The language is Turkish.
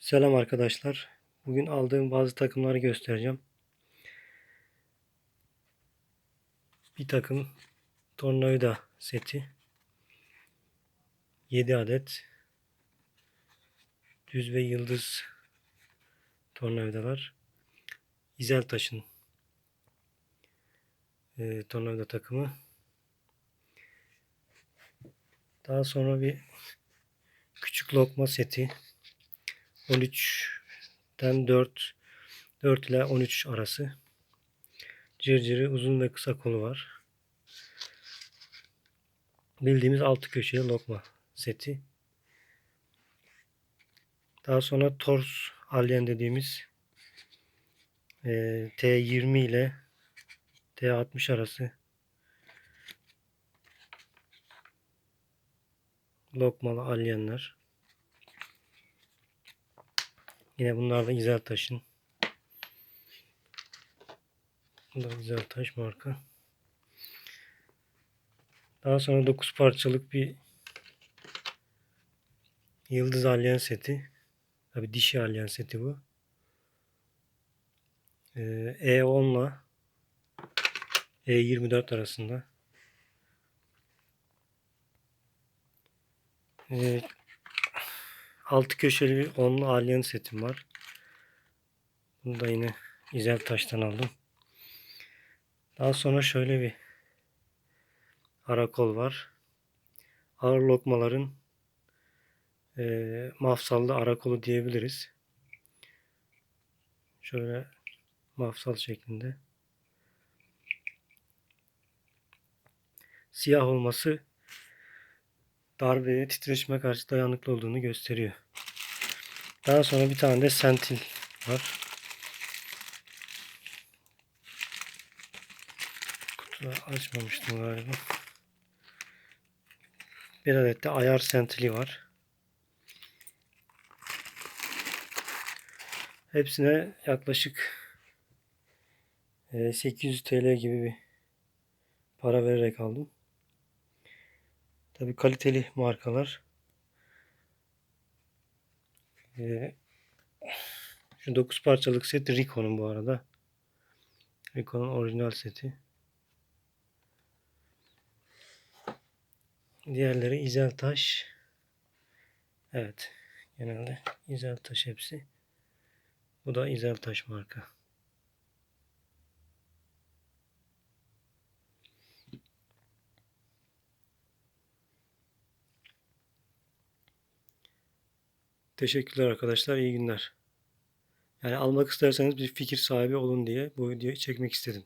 Selam arkadaşlar. Bugün aldığım bazı takımları göstereceğim. Bir takım tornavida seti. 7 adet düz ve yıldız tornavidalar. İzeltaş'ın e, tornavida takımı. Daha sonra bir küçük lokma seti. 13'ten 4 4 ile 13 arası. Cırcırı uzun ve kısa kolu var. Bildiğimiz altı köşeli lokma seti. Daha sonra tors alien dediğimiz e, T20 ile T60 arası lokmalı alyenler. Yine bunlar da güzel taşın. Bu da güzel taş marka. Daha sonra 9 parçalık bir Yıldız Alien seti. Tabi dişi Alien seti bu. Ee, E10 ile E24 arasında. Altı köşeli bir onlu Alien setim var. Bunu da yine güzel taştan aldım. Daha sonra şöyle bir arakol var. Ağır lokmaların e, mafsallı arakolu diyebiliriz. Şöyle mafsal şeklinde. Siyah olması darbeye, titreşime karşı dayanıklı olduğunu gösteriyor. Daha sonra bir tane de sentil var. Kutuyu açmamıştım galiba. Bir adet de ayar sentili var. Hepsine yaklaşık 800 TL gibi bir para vererek aldım. Tabi kaliteli markalar. Ee, şu 9 parçalık set Ricoh'un bu arada. Ricoh'un orijinal seti. Diğerleri İzel taş. Evet. Genelde İzel taş hepsi. Bu da İzel taş marka. Teşekkürler arkadaşlar. İyi günler. Yani almak isterseniz bir fikir sahibi olun diye bu videoyu çekmek istedim.